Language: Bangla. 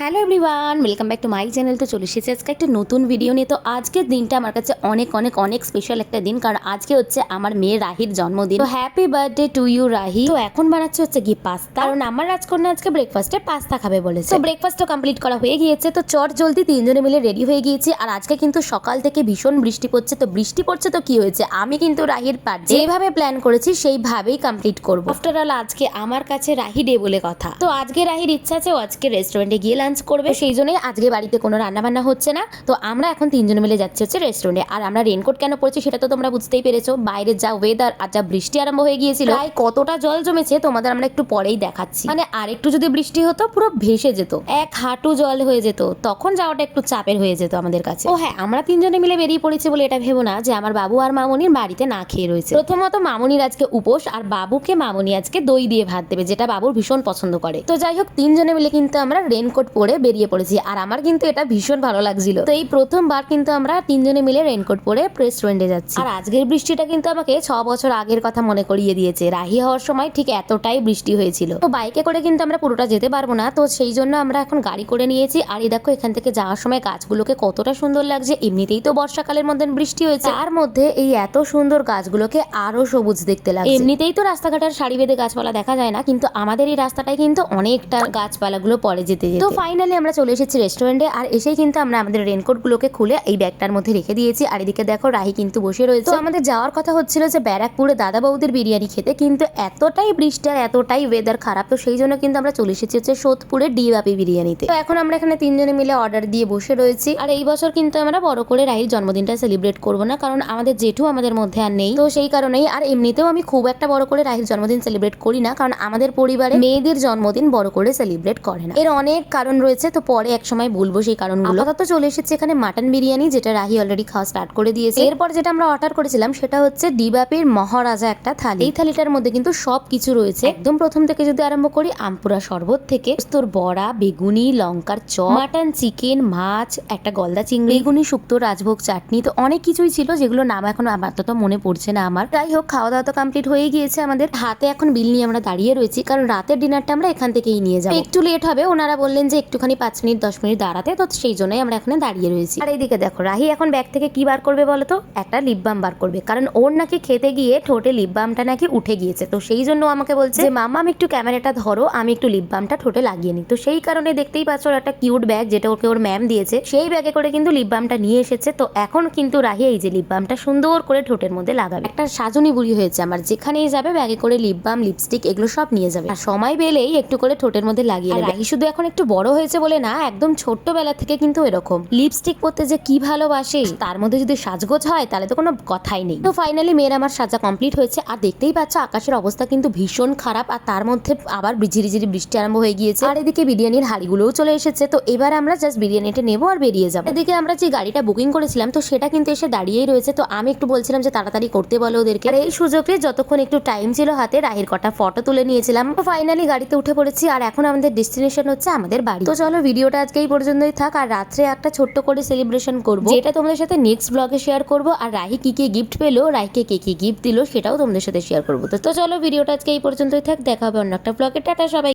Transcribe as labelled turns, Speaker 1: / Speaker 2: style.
Speaker 1: Hello everyone welcome back to my channel তো চলে এসেছি আজকে একটা নতুন ভিডিও নিয়ে। তো আজকের দিনটা আমার কাছে অনেক অনেক অনেক স্পেশাল একটা দিন। কারণ আজকে হচ্ছে আমার মেয়ে রাহির জন্মদিন। তো happy birthday to you Rahi. তো এখন বানাচ্ছে হচ্ছে কি পাস্তা কারণ আমার রাজকন্যা আজকে ব্রেকফাস্টে পাস্তা খাবে বলেছে। তো ব্রেকফাস্টও কমপ্লিট করা হয়ে গিয়েছে। তো চট জলদি তিনজনে মিলে রেডি হয়ে গিয়েছি। আর আজকে কিন্তু সকাল থেকে ভীষণ বৃষ্টি পড়ছে। তো বৃষ্টি পড়ছে তো কি হয়েছে? আমি কিন্তু রাহির পার যেভাবে প্ল্যান করেছি, সেইভাবেই কমপ্লিট করব। আফটার অল আজকে আমার কাছে রাহি ডে বলে কথা। তো আজকে রাহির ইচ্ছা আছে আজকে রেস্টুরেন্টে গিয়ে লাঞ্চ করবে সেই জন্যই আজকে বাড়িতে কোনো রান্না বান্না হচ্ছে না। তো আমরা এখন তিনজন মিলে যাচ্ছি হচ্ছে রেস্টুরেন্টে আর আমরা রেনকোট কেন পড়েছি সেটা তো তোমরা বুঝতেই পেরেছ। বাইরের যা ওয়েদার আর যা বৃষ্টি আরম্ভ হয়ে গিয়েছিল প্রায় কতটা জল জমেছে তোমাদের আমরা একটু পরেই দেখাচ্ছি। মানে আরেকটু যদি বৃষ্টি হতো পুরো ভেসে যেত। এক হাঁটু জল হয়ে যেত। তখন যাওয়াটা একটু চাপের হয়ে যেত আমাদের কাছে। ও হ্যাঁ আমরা তিনজনে মিলে বেরিয়ে পড়েছি বলে এটা ভেবো না যে আমার বাবু আর মামনির বাড়িতে না খেয়ে রয়েছে। প্রথমত মামনির আজকে উপোস আর বাবুকে মামনি আজকে দই দিয়ে ভাত দেবে যেটা বাবুর ভীষণ পছন্দ করে। তো যাই হোক তিনজনে মিলে কিন্তু আমরা রেনকোট পরে বেরিয়ে পড়েছি। আর আমার কিন্তু এটা ভীষণ ভালো লাগছিল। তো এই প্রথমবার কিন্তু আমরা তিনজনে মিলে রেনকোট পরে রেস্টুরেন্টে যাচ্ছি। আর আজকের বৃষ্টিটা কিন্তু আমাকে ছ বছর আগের কথা মনে করিয়ে দিয়েছে। রাহি হওয়ার সময় ঠিক এতটাই বৃষ্টি হয়েছিল। তো বাইকে করে কিন্তু আমরা পুরোটা যেতে পারব না। তো সেই জন্য আমরা এখন গাড়ি করে নিয়েছি। আর এই দেখো, এখান থেকে যাওয়ার সময় গাছগুলোকে কতটা সুন্দর লাগছে। এমনিতেই তো বর্ষাকালের মধ্যে বৃষ্টি হয়েছে। তার মধ্যে এই এত সুন্দর গাছগুলোকে আরও সবুজ দেখতে লাগে এমনিতেই তো রাস্তাঘাটের সারি বেঁধে গাছপালা দেখা যায় না। কিন্তু আমাদের এই রাস্তাটায় কিন্তু অনেকটা গাছপালাগুলো পরে যেতে যেতে। ফাইনালি আমরা চলে এসেছি রেস্টুরেন্টে আর এসেই কিন্তু আমরা আমাদের রেনকোট গুলোকে খুলে এই ব্যাগটার মধ্যে রেখে দিয়েছি। আর এদিকে দেখো রাহি কিন্তু বসে রয়েছে। তো আমাদের যাওয়ার কথা হচ্ছিল যে ব্যারাকপুরে দাদা বৌদির বিরিয়ানি খেতে কিন্তু এতটাই বৃষ্টি আর এতটাই ওয়েদার খারাপ তো সেই জন্য কিন্তু আমরা চলে এসেছি হচ্ছে সোদপুরের ডিবাপি বিরিয়ানিতে। তো এখন আমরা এখানে তিনজনে মিলে অর্ডার দিয়ে বসে রয়েছি। আর এই বছর কিন্তু আমরা বড় করে রাহির জন্মদিনটা সেলিব্রেট করব না কারণ আমাদের জেঠু আমাদের মধ্যে আর নেই। তো সেই কারণেই আর এমনিতেও আমি খুব একটা বড় করে রাহির জন্মদিন সেলিব্রেট করি না কারণ আমাদের পরিবারে মেয়েদের জন্মদিন বড় করে সেলিব্রেট করে না। এর অনেক কারণ রয়েছে তো পরে এক সময় বলব সেই কারণগুলো। আপাতত চলে এসেছে এখানে মাটন বিরিয়ানি যেটা রাহি অলরেডি খাওয়া স্টার্ট করে দিয়েছে। এরপর যেটা আমরা অর্ডার করেছিলাম সেটা হচ্ছে ডিবাপির মহারাজা একটা থালি। এই থালিটার মধ্যে কিন্তু সব কিছু রয়েছে। একদম প্রথম থেকে যদি আরম্ভ করি আমপুরা শরবত থেকে তোর বড়া বেগুনি লঙ্কার চপ মাটন চিকেন মাছ একটা গলদা চিংড়ি বেগুনি শুক্তো রাজভোগ চাটনি তো অনেক কিছুই ছিল যেগুলো নাম এখন আপাতত মনে পড়ছে না আমার। যাই হোক খাওয়া দাওয়া তো কমপ্লিট হয়ে গিয়েছে আমাদের। হাতে এখন বিল নিয়ে আমরা দাঁড়িয়ে রয়েছি কারণ রাতের ডিনারটা আমরা এখান থেকেই নিয়ে যাব। একটু লেট হবে ওনারা বললেন যে একটুখানি পাঁচ মিনিট, দশ মিনিট দাঁড়াতে, তো সেই জন্যই আমরা এখানে দাঁড়িয়ে রয়েছি। আর এইদিকে দেখো, রাহি এখন ব্যাগ থেকে কি বার করবে বলো তো? একটা লিপ বাম বার করবে। কারণ ওর নাকি খেতে গিয়ে ঠোঁটে লিপ বামটা নাকি উঠে গিয়েছে। তো সেই জন্য আমাকে বলছে যে মামা আমি একটু ক্যামেরাটা ধরো, আমি একটু লিপ বামটা ঠোঁটে লাগিয়ে নিই। তো সেই কারণে দেখতেই পাচ্ছ ওর একটা কিউট ব্যাগ যেটা ওকে ওর ম্যাম দিয়েছে। সেই ব্যাগে করে কিন্তু লিপ বামটা নিয়ে এসেছে। তো এখন কিন্তু রাহি এই যে লিপ বামটা সুন্দর করে ঠোঁটের মধ্যে লাগাবে। একটা সাজনি বুড়ি হয়েছে আমার। যেখানেই যাবে ব্যাগে করে লিপ বাম লিপস্টিক এগুলো সব নিয়ে যাবে। আর সময় পেলেই একটু করে ঠোঁটের মধ্যে লাগিয়ে রাহি শুধু এখন একটু বড় হয়েছে বলে না, একদম ছোট্টবেলা থেকে কিন্তু এরকম। লিপস্টিক পরতে যে কি ভালোবাসে, তার মধ্যে যদি সাজগোজ হয়, তাহলে তো কোনো কথাই নেই। তো ফাইনালি মেয়ের আমার সাজা কমপ্লিট হয়েছে, আর দেখতেই পাচ্ছ আকাশের অবস্থা কিন্তু ভীষণ খারাপ, আর তার মধ্যে আবার ঝিরি ঝিরি বৃষ্টি আরম্ভ হয়ে গিয়েছে। আর এদিকে বিরিয়ানির হাড়িগুলোও চলে এসেছে, তো এবার আমরা জাস্ট বিরিয়ানিটা নেব আর বেরিয়ে যাব। এদিকে আমরা যে গাড়িটা বুকিং করেছিলাম, তো সেটা কিন্তু এসে দাঁড়িয়েই রয়েছে, তো আমি একটু বলছিলাম যে তাড়াতাড়ি করতে বলো ওদেরকে। আর এই সুযোগে যতক্ষণ একটু টাইম ছিল হাতে, রাহির কটা ফটো তুলে নিয়েছিলাম। ফাইনালি গাড়িতে উঠে পড়েছি, আর এখন আমাদের ডেস্টিনেশন হচ্ছে আমাদের বাড়ি। তো চলো ভিডিওটা আজকে এই পর্যন্তই থাক। আর রাত্রে একটা ছোট্ট করে সেলিব্রেশন করব। যেটা তোমাদের সাথে নেক্সট ব্লগে শেয়ার করব। আর রাহি কি কি গিফট পেল, রাহিকে কে কি গিফট দিল, সেটাও তোমাদের সাথে শেয়ার করব। তো চলো ভিডিওটা আজকে এই পর্যন্তই থাক। দেখা হবে অন্য একটা ব্লগে টাটা সবাই।